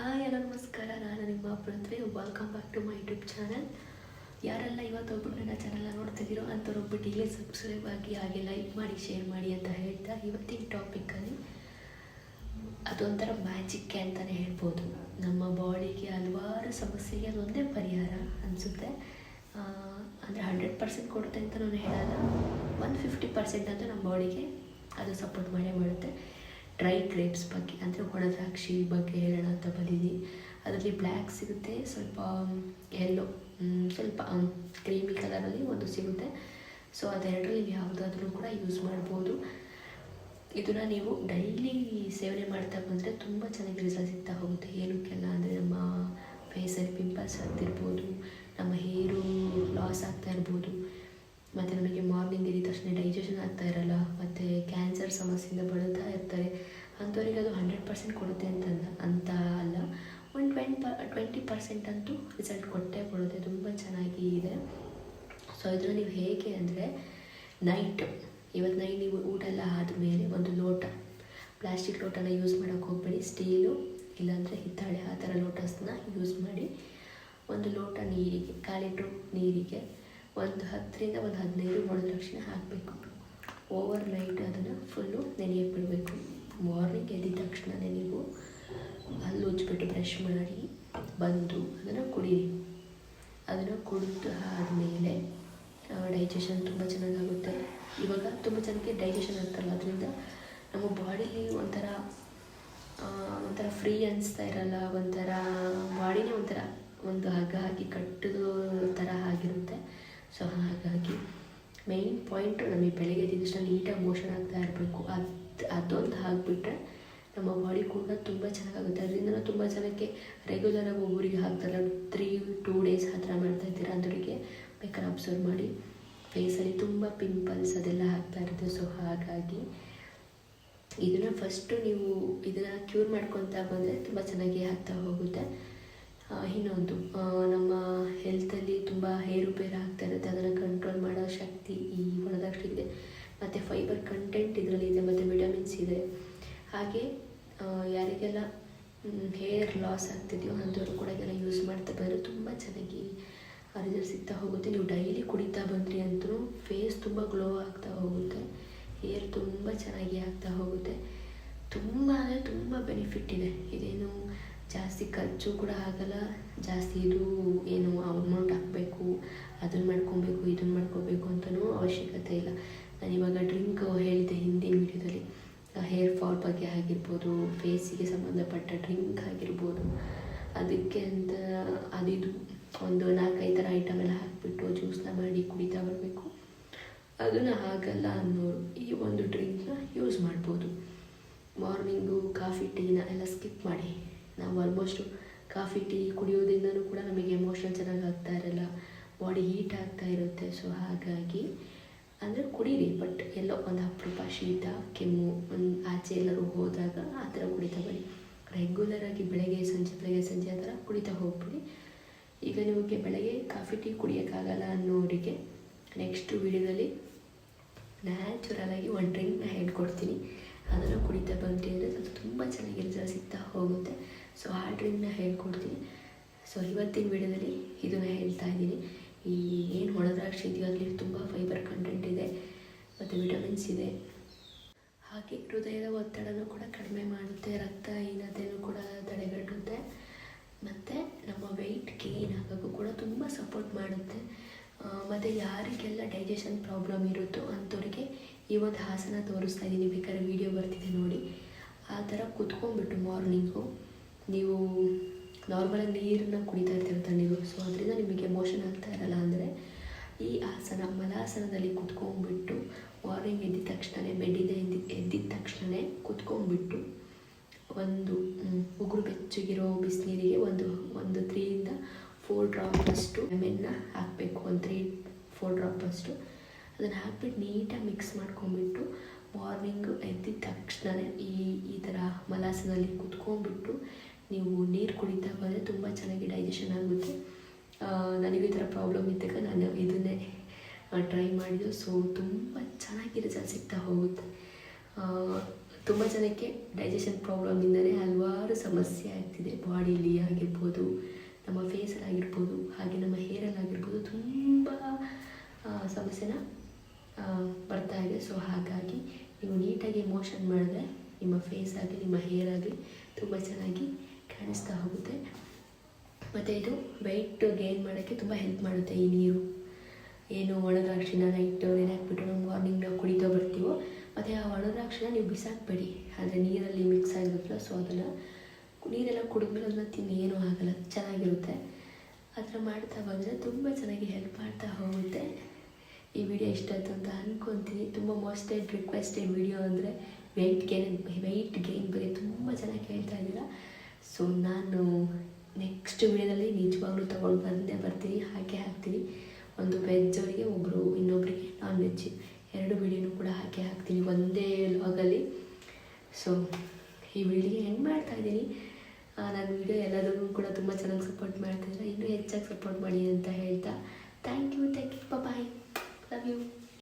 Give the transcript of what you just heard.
Hi ಎಲ್ಲ ನಮಸ್ಕಾರ. ನಾನು ನಿಮ್ಮ Prithvi. Welcome back to my YouTube channel ಯಾರೆಲ್ಲ ಇವತ್ತೊಬ್ಬರು ನನ್ನ ಚಾನಲ್ನ ನೋಡ್ತಿದ್ದೀರೋ ಅಂಥವ್ರೊಬ್ಬಟ್ಟು ಈಗಲೇ ಸಬ್ಸ್ಕ್ರೈಬ್ ಆಗಿ ಹಾಗೆ ಲೈಕ್ ಮಾಡಿ ಶೇರ್ ಮಾಡಿ ಅಂತ ಹೇಳ್ತಾ ಇವತ್ತಿನ ಟಾಪಿಕ್ಕಲ್ಲಿ ಅದೊಂಥರ ಮ್ಯಾಜಿಕ್ ಅಂತಲೇ ಹೇಳ್ಬೋದು. ನಮ್ಮ ಬಾಡಿಗೆ ಹಲವಾರು ಸಮಸ್ಯೆಗೆ ಅದೊಂದೇ ಪರಿಹಾರ ಅನಿಸುತ್ತೆ. ಅಂದರೆ ಹಂಡ್ರೆಡ್ ಪರ್ಸೆಂಟ್ ಕೊಡುತ್ತೆ ಅಂತ ನಾನು ಹೇಳಲ್ಲ. ಒನ್ ಫಿಫ್ಟಿ ಪರ್ಸೆಂಟ್ ಅಂತ ನಮ್ಮ ಬಾಡಿಗೆ ಅದು ಸಪೋರ್ಟ್ ಮಾಡೇ ಮಾಡುತ್ತೆ. ಡ್ರೈ ಗ್ರೇಪ್ಸ್ ಬಗ್ಗೆ, ಅಂದರೆ ಒಣದ್ರಾಕ್ಷಿ ಬಗ್ಗೆ ಹೇಳೋಣ ಅಂತ ಬಂದಿದ್ದೀನಿ. ಅದರಲ್ಲಿ ಬ್ಲ್ಯಾಕ್ ಸಿಗುತ್ತೆ, ಸ್ವಲ್ಪ ಎಲ್ಲೋ ಸ್ವಲ್ಪ ಕ್ರೀಮಿ ಕಲರಲ್ಲಿ ಒಂದು ಸಿಗುತ್ತೆ. ಸೊ ಅದೆರಡರಲ್ಲಿ ಯಾವುದಾದ್ರೂ ಕೂಡ ಯೂಸ್ ಮಾಡ್ಬೋದು. ಇದನ್ನು ನೀವು ಡೈಲಿ ಸೇವನೆ ಮಾಡ್ತಾ ಬಂದರೆ ತುಂಬ ಚೆನ್ನಾಗಿ ರಿಸಲ್ಟ್ ಸಿಗ್ತಾ ಹೋಗುತ್ತೆ. ಏನಕ್ಕೆಲ್ಲ ಅಂದರೆ ನಮ್ಮ ಫೇಸಲ್ಲಿ ಪಿಂಪಲ್ಸ್ ಆಗ್ತಿರ್ಬೋದು ನಮ್ಮ ಹೇರು ಲಾಸ್ ಆಗ್ತಾ ಇರ್ಬೋದು. ಮತ್ತು ನಮಗೆ ಮಾರ್ನಿಂಗ್ ಎದ್ದ ತಕ್ಷಣ ಡೈಜೆಷನ್ ಆಗ್ತಾ ಇರಲ್ಲ, ಮತ್ತು ಕ್ಯಾನ್ಸರ್ ಸಮಸ್ಯೆಯಿಂದ ಬಳಲ್ತಾ ಇರ್ತಾರೆ. ಅಂಥವ್ರಿಗೆ ಅದು ಹಂಡ್ರೆಡ್ ಪರ್ಸೆಂಟ್ ಕೊಡುತ್ತೆ ಅಂತ ಅಂತ ಅಲ್ಲ. ಒಂದು ಟ್ವೆಂಟ್ ಪ ಟ್ವೆಂಟಿ ಪರ್ಸೆಂಟ್ ಅಂತೂ ರಿಸಲ್ಟ್ ಕೊಟ್ಟೇ ಕೊಡುತ್ತೆ. ತುಂಬ ಚೆನ್ನಾಗಿ ಇದೆ. ಸೊ ಇದರಲ್ಲಿ ನೀವು ಹೇಗೆ ಅಂದರೆ ನೈಟ್ ಇವತ್ತು ನೈಟ್ ನೀವು ಊಟ ಎಲ್ಲ ಆದಮೇಲೆ ಒಂದು ಲೋಟ ಪ್ಲಾಸ್ಟಿಕ್ ಲೋಟನ ಯೂಸ್ ಮಾಡೋಕ್ಕೆ ಹೋಗಬೇಡಿ. ಸ್ಟೀಲು ಇಲ್ಲಾಂದರೆ ಹಿತ್ತಾಳೆ, ಆ ಥರ ಲೋಟಸ್ನ ಯೂಸ್ ಮಾಡಿ ಒಂದು ಲೋಟ ನೀರಿಗೆ, ಕಾಲು ಲೀಟ್ರು ನೀರಿಗೆ ಒಂದು ಹತ್ತರಿಂದ ಒಂದು ಹದಿನೈದು ಒಣ ಲಕ್ಷಣ ಹಾಕಬೇಕು. ಓವರ್ ನೈಟ್ ಅದನ್ನು ಫುಲ್ಲು ನೆನೆಯಕ್ಕೆ ಬಿಡಬೇಕು. ಮಾರ್ನಿಂಗ್ ಎದ್ದಿದ ತಕ್ಷಣವೇ ನೀವು ಹಲ್ಲು ಉಜ್ಬಿಟ್ಟು ಬ್ರಷ್ ಮಾಡಿ, ಬಂದು ಅದನ್ನು ಕುಡೀರಿ ಅದನ್ನು ಕುಡಿದು ಆದಮೇಲೆ ಡೈಜೆಷನ್ ತುಂಬ ಚೆನ್ನಾಗಾಗುತ್ತೆ. ಇವಾಗ ತುಂಬ ಚೆನ್ನಾಗಿ ಡೈಜೆಷನ್ ಆಗ್ತಾರಲ್ಲ ಅದರಿಂದ ನಮ್ಮ ಬಾಡಿಲಿ ಒಂಥರ ಒಂಥರ ಫ್ರೀ ಅನಿಸ್ತಾ ಇರಲ್ಲ, ಒಂಥರ ಬಾಡಿನೇ ಒಂಥರ, ಒಂದು ಹಗ್ಗ ಹಾಕಿ ಕಟ್ಟಿದ ಥರ ಆಗಿರುತ್ತೆ. ಸೊ ಹಾಗಾಗಿ ಮೇಯ್ನ್ ಪಾಯಿಂಟು ನಮಗೆ ಬೆಳಗ್ಗೆ ತಕ್ಷಣ ನೀಟಾಗಿ ಮೋಷನ್ ಆಗ್ತಾ ಇರಬೇಕು. ಅದು, ಅದೊಂದು ಹಾಕಿಬಿಟ್ರೆ ನಮ್ಮ ಬಾಡಿ ಕೂಡ ತುಂಬ ಚೆನ್ನಾಗಾಗುತ್ತೆ. ಅದರಿಂದ ತುಂಬ ಜನಕ್ಕೆ ರೆಗ್ಯುಲರಾಗಿ ಒಬ್ಬರಿಗೆ ಹಾಕ್ತಾರಲ್ಲ ತ್ರೀ ಟೂ ಡೇಸ್ ಆ ಥರ ಮಾಡ್ತಾ ಇದ್ದೀರಾ ಅಂಥವ್ರಿಗೆ ಬೇಕಾದ್ರೆ ಅಬ್ಸರ್ವ್ ಮಾಡಿ. ಫೇಸಲ್ಲಿ ತುಂಬ ಪಿಂಪಲ್ಸ್ ಅದೆಲ್ಲ ಆಗ್ತಾ ಇರುತ್ತೆ. ಸೊ ಹಾಗಾಗಿ ಇದನ್ನು ಫಸ್ಟು ನೀವು ಇದನ್ನು ಕ್ಯೂರ್ ಮಾಡ್ಕೊತಾ ಬಂದರೆ ತುಂಬ ಚೆನ್ನಾಗಿ ಆಗ್ತಾ ಹೋಗುತ್ತೆ. ಇನ್ನೊಂದು ಫೈಬರ್ ಕಂಟೆಂಟ್ ಇದರಲ್ಲಿದೆ ಮತ್ತು ವಿಟಮಿನ್ಸ್ ಇದೆ. ಹಾಗೆ ಯಾರಿಗೆಲ್ಲ ಹೇರ್ ಲಾಸ್ ಆಗ್ತಿದೆಯೋ ಅಂಥವ್ರು ಕೂಡ ಇದನ್ನು ಯೂಸ್ ಮಾಡ್ತಾ ಬಂದರೆ ತುಂಬ ಚೆನ್ನಾಗಿ ರಿಸಲ್ಟ್ ಸಿಗ್ತಾ ಹೋಗುತ್ತೆ. ನೀವು ಡೈಲಿ ಕುಡಿತಾ ಬಂದ್ರಿ ಅಂತೂ ಫೇಸ್ ತುಂಬ ಗ್ಲೋ ಆಗ್ತಾ ಹೋಗುತ್ತೆ. ಹೇರ್ ತುಂಬ ಚೆನ್ನಾಗಿ ಆಗ್ತಾ ಹೋಗುತ್ತೆ. ತುಂಬ ಅಂದರೆ ತುಂಬ ಬೆನಿಫಿಟ್ ಇದೆ. ಇದೇನು ಜಾಸ್ತಿ ಖರ್ಚು ಕೂಡ ಆಗಲ್ಲ. ಜಾಸ್ತಿ ಇದು ಏನು ಅಮೌಂಟ್ ಹಾಕಬೇಕು ಅದನ್ನು ಮಾಡ್ಕೊಬೇಕು ಇದನ್ನು ಮಾಡ್ಕೋಬೇಕು ಅಂತಲೂ ಅವಶ್ಯಕತೆ ಇಲ್ಲ. ನಾನು ಇವಾಗ ಡ್ರಿಂಕ್ ಹೇಳಿದೆ ಹಿಂದಿನ ವಿಡಿಯೋದಲ್ಲಿ. ಹೇರ್ ಫಾಲ್ ಬಗ್ಗೆ ಆಗಿರ್ಬೋದು ಫೇಸಿಗೆ ಸಂಬಂಧಪಟ್ಟ ಡ್ರಿಂಕ್ ಆಗಿರ್ಬೋದು. ಅದಕ್ಕೆ ಅಂತ ಅದಿದು ಒಂದು ನಾಲ್ಕೈದು ಥರ ಐಟಮ್ ಎಲ್ಲ ಹಾಕಿಬಿಟ್ಟು ಜ್ಯೂಸ್ನ ಮಾಡಿ ಕುಡಿತಾ ಬರಬೇಕು. ಅದನ್ನು ಹಾಗಲ್ಲ ಅನ್ನೋರು ಈ ಒಂದು ಡ್ರಿಂಕ್ನ ಯೂಸ್ ಮಾಡ್ಬೋದು. ಮಾರ್ನಿಂಗು ಕಾಫಿ ಟೀನ ಎಲ್ಲ ಸ್ಕಿಪ್ ಮಾಡಿ. ನಾವು ಆಲ್ಮೋಸ್ಟು ಕಾಫಿ ಟೀ ಕುಡಿಯೋದ್ರಿಂದನೂ ಕೂಡ ನಮಗೆ ಎಮೋಷನ್ ಚೆನ್ನಾಗಿ ಆಗ್ತಾ ಇರಲ್ಲ. ಬಾಡಿ ಹೀಟ್ ಆಗ್ತಾ ಇರುತ್ತೆ. ಸೊ ಹಾಗಾಗಿ ಅಂದರೆ ಕುಡೀರಿ ಬಟ್ ಎಲ್ಲೋ ಒಂದು ಅಪರೂಪ ಶೀತ, ಕೆಮ್ಮು, ಒಂದು ಆಚೆ ಎಲ್ಲರೂ ಹೋದಾಗ ಆ ಥರ ಕುಡಿತಾ ಬನ್ನಿ. ರೆಗ್ಯುಲರಾಗಿ ಬೆಳಗ್ಗೆ ಸಂಜೆ ಬೆಳಗ್ಗೆ ಸಂಜೆ ಆ ಥರ ಕುಡಿತಾ ಹೋಗ್ಬಿಡಿ. ಈಗ ನಿಮಗೆ ಬೆಳಗ್ಗೆ ಕಾಫಿ, ಟೀ ಕುಡಿಯೋಕ್ಕಾಗಲ್ಲ ಅನ್ನೋರಿಗೆ ನೆಕ್ಸ್ಟ್ ವಿಡಿಯೋದಲ್ಲಿ ನ್ಯಾಚುರಲಾಗಿ ಒಂದು ಡ್ರಿಂಕ್ನ ಹೇಳ್ಕೊಡ್ತೀನಿ ಅದನ್ನು ಕುಡಿತಾ ಬಂದ್ರಿ ಅಂದರೆ ಅದು ತುಂಬ ಚೆನ್ನಾಗಿ ರಿಸಲ್ಟ್ ಸಿಗ್ತಾ ಹೋಗುತ್ತೆ. ಸೊ ಆ ಡ್ರಿಂಕ್ನ ಹೇಳ್ಕೊಡ್ತೀನಿ ಸೊ ಇವತ್ತಿನ ವಿಡಿಯೋದಲ್ಲಿ ಇದನ್ನು ಹೇಳ್ತಾ ಇದ್ದೀನಿ. ಈ ಏನು ಒಣದ್ರಾಕ್ಷಿ ಇದೆಯೋ ಅದರಲ್ಲಿ ತುಂಬ ಫೈಬರ್ ಕಂಟೆಂಟ್ ಇದೆ, ಮತ್ತು ವಿಟಮಿನ್ಸ್ ಇದೆ. ಹಾಗೆ ಹೃದಯದ ಒತ್ತಡನೂ ಕೂಡ ಕಡಿಮೆ ಮಾಡುತ್ತೆ ರಕ್ತಹೀನತೆಯೂ ಕೂಡ ತಡೆಗಟ್ಟುತ್ತೆ, ಮತ್ತು ನಮ್ಮ ವೆಯ್ಟ್ ಗೇನ್ ಆಗೋಕ್ಕೂ ಕೂಡ ತುಂಬ ಸಪೋರ್ಟ್ ಮಾಡುತ್ತೆ. ಮತ್ತು ಯಾರಿಗೆಲ್ಲ ಡೈಜೆಷನ್ ಪ್ರಾಬ್ಲಮ್ ಇರುತ್ತೋ ಅಂಥವ್ರಿಗೆ ಈ ಒಂದು ಹಾಸನ ತೋರಿಸ್ತಾ ಇದ್ದೀನಿ ಬೇಕಾದ್ರೆ ವೀಡಿಯೋ ಬರ್ತಿದೆ ನೋಡಿ. ಆ ಥರ ಕುತ್ಕೊಂಡ್ಬಿಟ್ಟು ಮಾರ್ನಿಂಗು ನೀವು ನಾರ್ಮಲಾಗಿ ನೀರನ್ನ ಕುಡಿತಾ ಇರ್ತೀವಿ ತಣ್ಣೀರು. ಸೊ ಅದರಿಂದ ನಿಮಗೆ ಮೋಷನ್ ಆಗ್ತಾ ಇರಲ್ಲ ಅಂದರೆ ಈ ಆಸನ, ಮಲಾಸನದಲ್ಲಿ ಕುತ್ಕೊಂಡ್ಬಿಟ್ಟು ಮಾರ್ನಿಂಗ್ ಎದ್ದಿದ ತಕ್ಷಣ ಬೆಡ್ಡಿಂದ ಎದ್ದಿ, ಎದ್ದಿದ ತಕ್ಷಣ ಕುತ್ಕೊಂಡ್ಬಿಟ್ಟು ಒಂದು ಉಗುರು ಬೆಚ್ಚಗಿರೋ ಬಿಸಿನೀರಿಗೆ ಒಂದು ಒಂದು ತ್ರೀಯಿಂದ ಫೋರ್ ಡ್ರಾಪಷ್ಟು ಲೆಮೆನ್ನ ಹಾಕಬೇಕು, ಒಂದು ತ್ರೀ ಫೋರ್ ಡ್ರಾಪಷ್ಟು ಅದನ್ನು ಹಾಕ್ಬಿಟ್ಟು ನೀಟಾಗಿ ಮಿಕ್ಸ್ ಮಾಡ್ಕೊಂಡ್ಬಿಟ್ಟು ಮಾರ್ನಿಂಗ್ ಎದ್ದಿದ ತಕ್ಷಣ ಈ ಈ ಥರ ಮಲಾಸನಲ್ಲಿ ಕುತ್ಕೊಂಡ್ಬಿಟ್ಟು ನೀವು ನೀರು ಕುಡಿತಾ ಬಂದರೆ ತುಂಬ ಚೆನ್ನಾಗಿ ಡೈಜೆಷನ್ ಆಗುತ್ತೆ. ನನಗೂ ಈ ಥರ ಪ್ರಾಬ್ಲಮ್ ಇದ್ದಾಗ ನಾನು ಇದನ್ನೇ ಟ್ರೈ ಮಾಡಿದ್ದು. ಸೊ ತುಂಬ ಚೆನ್ನಾಗಿ ರಿಸಲ್ಟ್ ಸಿಗ್ತಾ ಹೋಗುತ್ತೆ. ತುಂಬ ಜನಕ್ಕೆ ಡೈಜೆಷನ್ ಪ್ರಾಬ್ಲಮಿಂದಲೇ ಹಲವಾರು ಸಮಸ್ಯೆ ಆಗ್ತಿದೆ. ಬಾಡಿಲಿ ಆಗಿರ್ಬೋದು, ನಮ್ಮ ಫೇಸಲ್ಲಿ ಆಗಿರ್ಬೋದು, ಹಾಗೆ ನಮ್ಮ ಹೇರಲ್ಲಿ ಆಗಿರ್ಬೋದು ತುಂಬ ಸಮಸ್ಯೆನ ಬರ್ತಾ ಇದೆ. ಸೊ ಹಾಗಾಗಿ ನೀವು ನೀಟಾಗಿ ಮೋಷನ್ ಮಾಡಿದ್ರೆ ನಿಮ್ಮ ಫೇಸ್ ಆಗಲಿ, ನಿಮ್ಮ ಹೇರ್ ಆಗಲಿ ತುಂಬ ಚೆನ್ನಾಗಿ ಕಾಣಿಸ್ತಾ ಹೋಗುತ್ತೆ. ಮತ್ತು ಇದು ವೆಯ್ಟ್ ಗೇನ್ ಮಾಡೋಕ್ಕೆ ತುಂಬ ಹೆಲ್ಪ್ ಮಾಡುತ್ತೆ ಈ ನೀರು. ಏನು ಒಣದ್ರಾಕ್ಷಿನ ನೈಟ್ ನೆನೆಹಾಕ್ಬಿಟ್ಟು ನಾವು ಮಾರ್ನಿಂಗ್ ನಾವು ಕುಡಿತಾ ಬರ್ತೀವೋ, ಮತ್ತು ಆ ಒಣದ್ರಾಕ್ಷಿನ ನೀವು ಬಿಸಾಕಬೇಡಿ. ಆದರೆ ನೀರಲ್ಲಿ ಮಿಕ್ಸ್ ಆಗಿರುತ್ತಲ್ಲ ಸೊ ಅದನ್ನು ನೀರೆಲ್ಲ ಕುಡಿದ್ಮೇಲೆ ಅದನ್ನ ತಿನ್ನಿ ಏನೂ ಆಗಲ್ಲ, ಚೆನ್ನಾಗಿರುತ್ತೆ. ಆ ಮಾಡ್ತಾ ಬಂದರೆ ತುಂಬ ಚೆನ್ನಾಗಿ ಹೆಲ್ಪ್ ಮಾಡ್ತಾ ಹೋಗುತ್ತೆ. ಈ ವಿಡಿಯೋ ಇಷ್ಟ ಆಯಿತು ಅಂತ ಅಂದ್ಕೊತೀನಿ ತುಂಬ ಮೋಸ್ಟೆಡ್ ರಿಕ್ವೆಸ್ಟೆಡ್ ವಿಡಿಯೋ ಅಂದರೆ ವೆಯ್ಟ್ ಗೇನ್ ವೆಯ್ಟ್ ಗೇನ್ ಬಗ್ಗೆ ತುಂಬ ಚೆನ್ನಾಗಿ ಹೇಳ್ತಾ ಇದ್ದೀರಾ. ಸೊ ನಾನು ನೆಕ್ಸ್ಟ್ ವಿಡಿಯೋದಲ್ಲಿ ನಿಜವಾಗ್ಲೂ ತೊಗೊಂಡು ಬಂದೇ ಬರ್ತೀನಿ ಹಾಕಿ ಹಾಕ್ತೀನಿ. ಒಂದು ವೆಜ್ ಅವರಿಗೆ ಒಬ್ಬರು ಇನ್ನೊಬ್ಬರಿಗೆ ನಾನ್ ವೆಜ್ ಎರಡು ವಿಡಿಯೋನೂ ಕೂಡ ಹಾಕಿ ಹಾಕ್ತೀನಿ, ಒಂದೇ ಲಾಗಲ್ಲಿ ಸೊ ಈ ವಿಡಿಯೋಗೆ ಹೆಂಗೆ ಮಾಡ್ತಾ ಇದ್ದೀನಿ? ನನ್ನ ವಿಡಿಯೋ ಎಲ್ಲರಿಗೂ ಕೂಡ ತುಂಬ ಚೆನ್ನಾಗಿ ಸಪೋರ್ಟ್ ಮಾಡ್ತಿದ್ರೆ ಇನ್ನೂ ಹೆಚ್ಚಾಗಿ ಸಪೋರ್ಟ್ ಮಾಡಿ ಅಂತ ಹೇಳ್ತಾ. Thank you thank you bye love you